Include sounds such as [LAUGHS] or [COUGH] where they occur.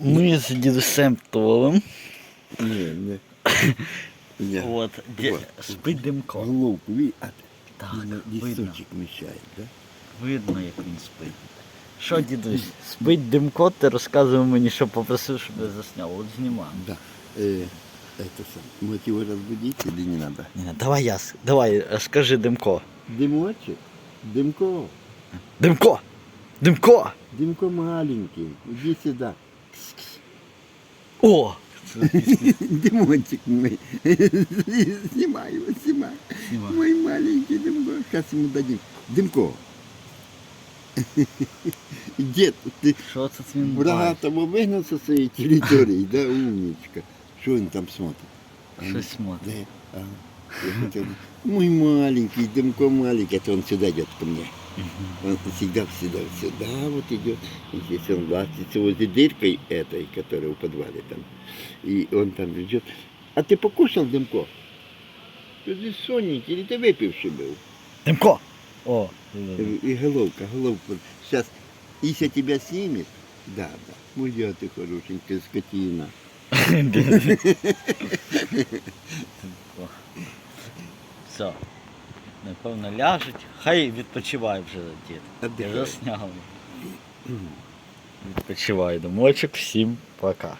Ми з дідусем Толем. Ні, не. [COUGHS] Я От, ді... Вот. спить Димко. головку ви, а Так, на видно. лісточок мішає, да? Видно, як він спить. Що, дідусь, спить Димко, ти розказував мені, що попросив, щоб я засняв. От знімаю. Да. Э, это сам. Может его разбудить или не надо? Ні, давай я, с- давай, е, скажи Димко. Дымочек? Дымко. Димко! Димко! Дымко маленький. Иди сюда. О! Дымончик мой. Снимай его, снимай. Знімаю. Мой маленький Дымко. Сейчас ему дадим. Дымко. Дед, ты Що це він врага бачить? того выгнал со своей территории, да, умничка. Что он там смотрит? А ну, Щось смотрить. Да. А. Я хотел, Мой маленький, Дымко маленький, это он сюда идет ко мне. Он всегда, всегда, сюда вот идет. И здесь он ластится возле дыркой этой, которая в подвале там. И он там идет. А ты покушал, Дымко? Ты же сонненький, или ты выпивший был? Димко! О! И головка, головка. Сейчас Ися тебя снимет. Да, да. Моя ты хорошенькая скотина. [LAUGHS] [LAUGHS] Все. Напевно, ляжуть. Хай відпочиває вже дід. Я Отдихай. засняв. Відпочивай, домочок. Всім пока.